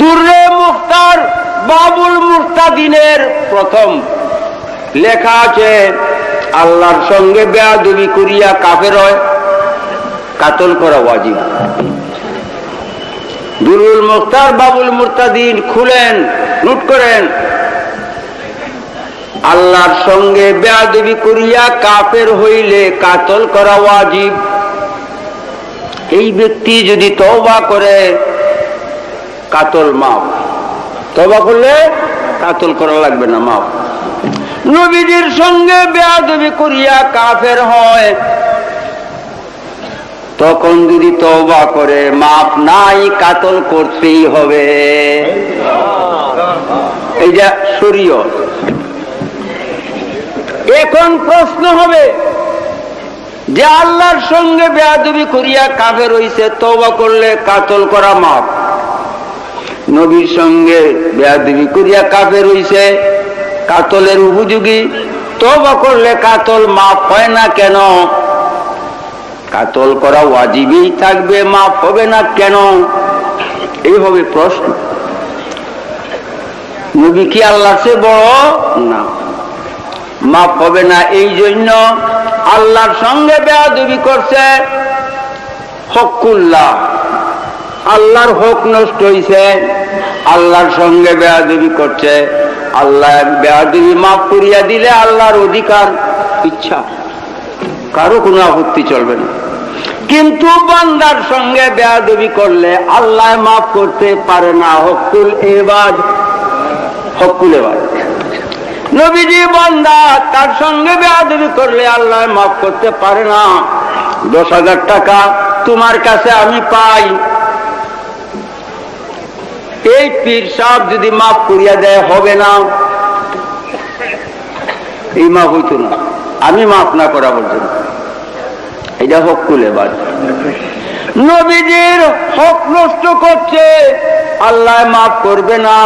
দুর্রে মুক্তার বাবুল মুক্তাদিনের প্রথম। লেখা আছে, আল্লাহর সঙ্গে বেয়াদবি করিয়া কাফের হয়, কাতল করা ওয়াজিব। দুরুল মুক্তার বাবুল মুরতাদিন খুলেন নোট করেন। আল্লাহর সঙ্গে বেয়াদবি করিয়া কাফের হইলে কাতল করা ওয়াজিব। এই ব্যক্তি যদি তওবা করে কাতল মাপ। তবা করলে কাতল করা লাগবে না, মাপ। নবীজির সঙ্গে বেয়াদবি করিয়া কাফের হয়। তখন যদি তওবা করে, মাপ নাই, কাতল করতেই হবে। এইটা শরীয় এখন প্রশ্ন হবে, যে আল্লাহর সঙ্গে বেয়াদবি করিয়া কাফের হইছে তবা করলে কাতল করা মাপ? নবীর সঙ্গে বেয়াদবি করিয়া কাফের হইছে। কাতলের উপযোগী। তওবা করলে কাতল মাপ হয় না কেন? কাতল করা ওয়াজিবই থাকবে মাপ হবে না কেন? এইভাবে প্রশ্ন। নবী কি আল্লাহ সে বড়? না। মাপ হবে না এই জন্য আল্লাহর সঙ্গে বেয়াদবি করছে হকুল্লাহ। আল্লাহর হক নষ্ট হইছে, আল্লাহর সঙ্গে বেয়াদবি করছে। আল্লাহ বেয়াদবি মাফ করিয়া দিলে আল্লাহর অধিকার, ইচ্ছা। কারও কোনো আপত্তি চলবে না। কিন্তু বান্দার সঙ্গে বেয়াদবি করলে আল্লাহ মাফ করতে পারে না। হকুল এবাজ হকুল এবাজ নবীজি বান্দা তার সঙ্গে বেয়াদবি করলে আল্লাহ মাফ করতে পারে না। দশ হাজার টাকা তোমার কাছে আমি পাই। এই পীর সাহেব যদি মাফ করিয়া দেয়, হবে না। এই মাফ হইতো না। আমি মাফ না করা পর্যন্ত। এটা হক কুলে বাদ। নবীজির হক নষ্ট করছে। আল্লাহ মাফ করবে না।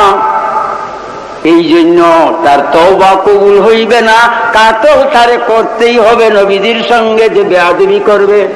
এই জন্য তার তওবা কবুল হইবে না। কাতল তারে করতেই হবে নবীজির সঙ্গে যে বেয়াদবি করবে।